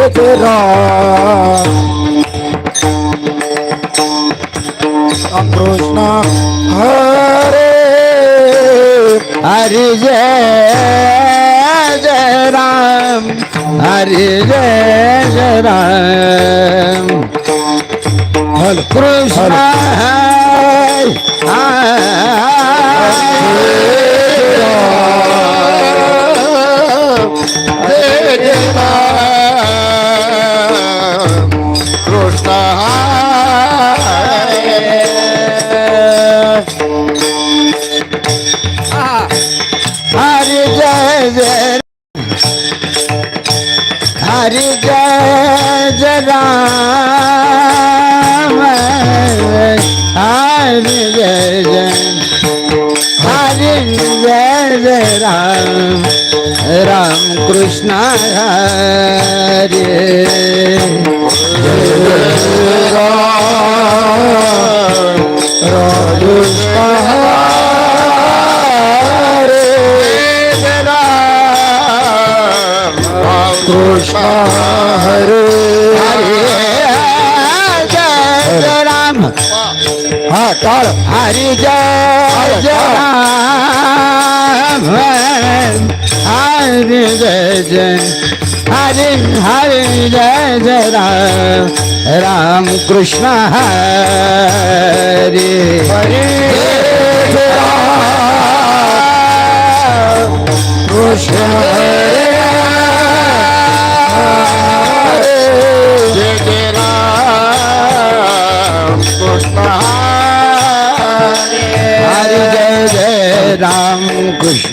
রাম কৃষ্ণ হরে হরি জয় জয় রাম হরি জয় জয় রাম। কৃষ্ণ হরে हरि जय जय राम हरि। जय जय जय जय राम राम कृष्ण हरे कृष्ण कृष्ण हरे जय जय राम हाँ टाळ हरि जय जय राम हरि जय जय हरि हरि जय जय राम राम कृष्ण हरि हरि कृष्ण हरे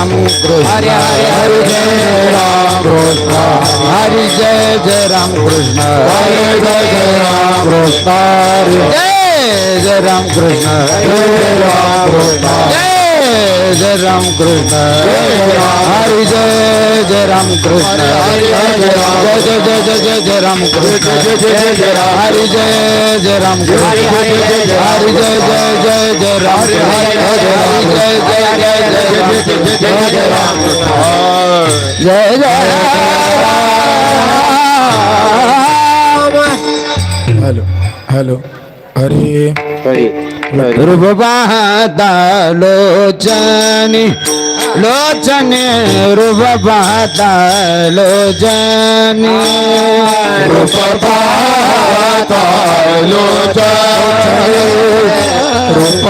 राम कृष्ण हरे हरे जय राम कृष्ण हरि जय जय राम कृष्ण हरे जय जय राम कृष्ण हरे जय जय राम कृष्ण जय राम कृष्ण जय जय राम कृष्ण हरि जय जय राम कृष्ण जय जय जय जय जय जय राम कृष्ण हरि जय जय राम कृष्ण हरि जय जय जय जय राम हरि जय जय जय जय जय जय राम जय जय राम हेलो हेलो हरे रूपपाता लोचनी लोचने रुबा पालो चरे रूप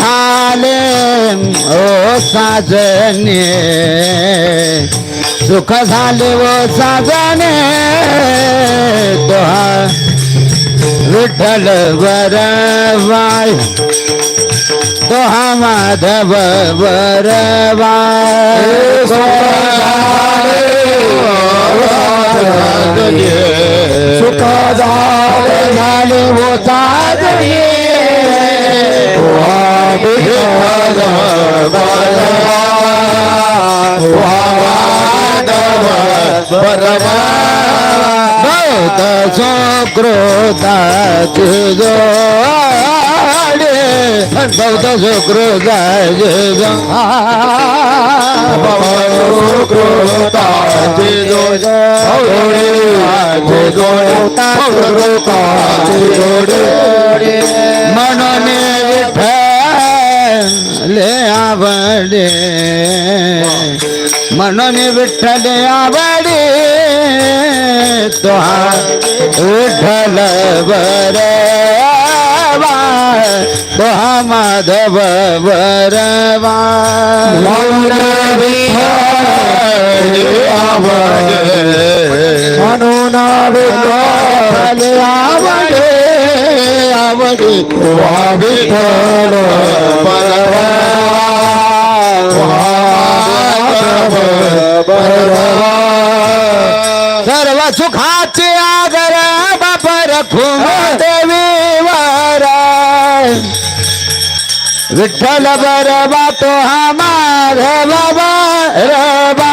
झाले साजने सुख झाले व साजने तुहा विठ्ठल वरवाय माधव बरवाय सुख झाले झाले ओ साजने बहुत सुक्रोताचे जोडे भवत सुकृताय मनने विठ्ठले आवडे। मनने विठ्ठले आवडे तो हा विठ्ठल बरे माधव वरवा। मौन विठ्ठल आवडे आवडे परवा सर्व सुखाचे आदर बाप रखून विठ्ठल बरबा तो हमार बाबा रबा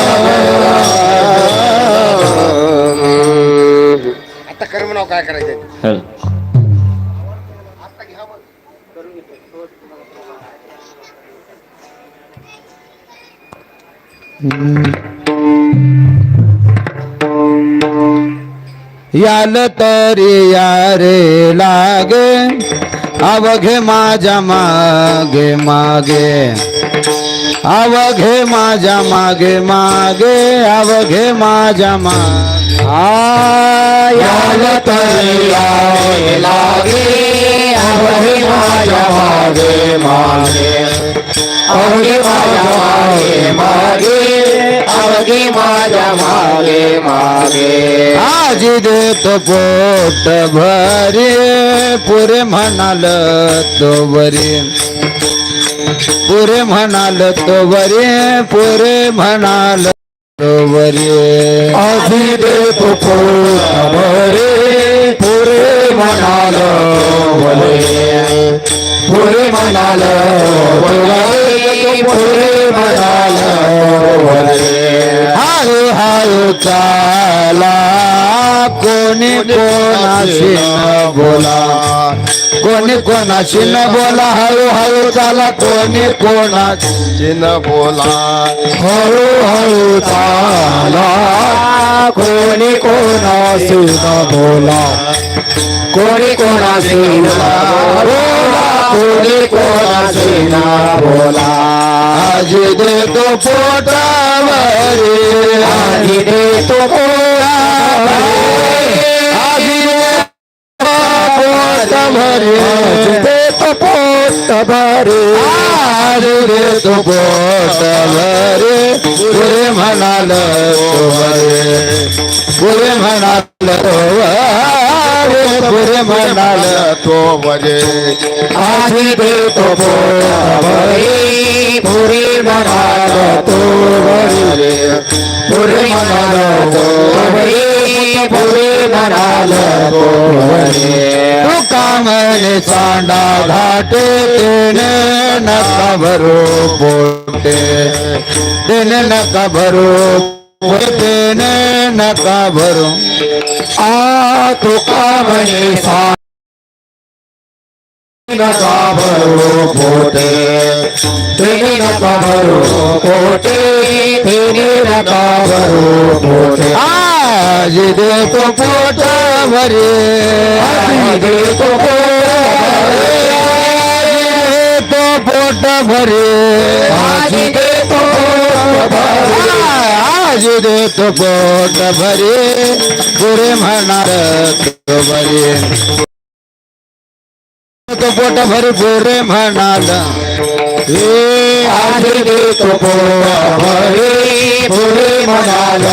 याल तरी यारे लागे, अवघे माझ्या मागे मागे. अवघे माझ्या मागे मागे, अवघे माझ्या मागे याल तरी यावे लागे, अवघे माझ्या मागे मागे. अवघे माझ्या मागे मागे. आज देतो पोट भरे पुरे म्हणाल तो बरे पुरे म्हणाल तो बरे पुरे म्हणाल तो बरे आधी देतो पोट भरे पुरे म्हणाल पुरे म्हणाल चाला कोणी कोणाशी न बोला. कोणी कोणाशी न बोला हळू हळू चाला कोणी कोणाशी चिन्ह बोला. हळू हळू चाला कोणी कोणाशी न बोला. कोणी कोणाशी न बोला. पुढे कोणाचे ना बोला. आजी देतो पोटावर. आजी देतो पोटावर. देतो पोटावर. आजी पुढे म्हणाल पुढे म्हणाल म्हणाल तो बजे आधी देतो पोट म्हणाल तो भरे पुरे म्हणाल तो भरे पुरे म्हणाल तो भरे तू सांडा घाटे तेने नका भरो पोटे तेने नका भरो तेने नका भरो आ तो सा नका भरो पोटे तेने नका भरो पोटे तेने नका भरो पोटे आज देतो पोट भरे। आधी देतो तो पोट भरे। आधी देतो आज देतो पोट भरे पूरे म्हणणार तो भरे। तो पोट भरे पूरे म्हणाल हे तो देतो भरे पुरे म्हणाल